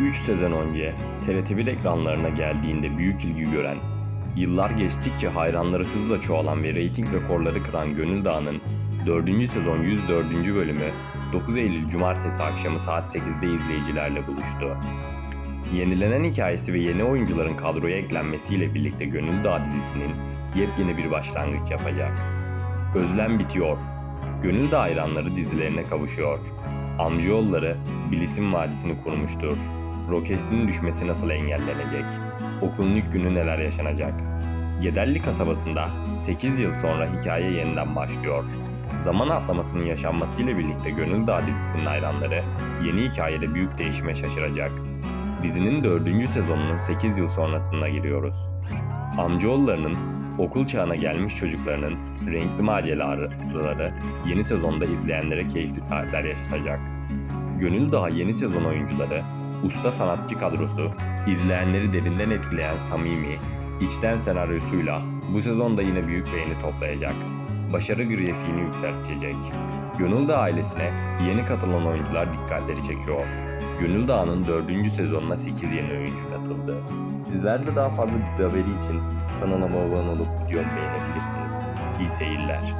3 sezon önce TRT1 ekranlarına geldiğinde büyük ilgi gören, yıllar geçtikçe hayranları hızla çoğalan ve reyting rekorları kıran Gönül Dağı'nın 4. sezon 104. bölümü 9 Eylül Cumartesi akşamı saat 8'de izleyicilerle buluştu. Yenilenen hikayesi ve yeni oyuncuların kadroya eklenmesiyle birlikte Gönül Dağı dizisinin yepyeni bir başlangıç yapacak. Özlem bitiyor. Gönül Dağı hayranları dizilerine kavuşuyor. Amcaoğulları Bilisim Vadisi'ni kurmuştur. Roketinin düşmesi nasıl engellenecek? Okulun günü neler yaşanacak? Gederli kasabasında 8 yıl sonra hikaye yeniden başlıyor. Zaman atlamasının yaşanmasıyla birlikte Gönül Dağı dizisinin hayranları yeni hikayede büyük değişime şaşıracak. Dizinin 4. sezonunun 8 yıl sonrasına giriyoruz. Amcaoğullarının okul çağına gelmiş çocuklarının renkli maceraları yeni sezonda izleyenlere keyifli saatler yaşatacak. Gönül Dağı yeni sezon oyuncuları, usta sanatçı kadrosu, izleyenleri derinden etkileyen samimi, içten senaryosuyla bu sezonda yine büyük beğeni toplayacak. Başarı grafiğini yükseltecek. Gönül Dağı ailesine yeni katılan oyuncular dikkatleri çekiyor. Gönül Dağı'nın 4. sezonuna 8 yeni oyuncu katıldı. Sizler de daha fazla dizi haberi için kanalıma abone olup videomu beğenebilirsiniz. İyi seyirler.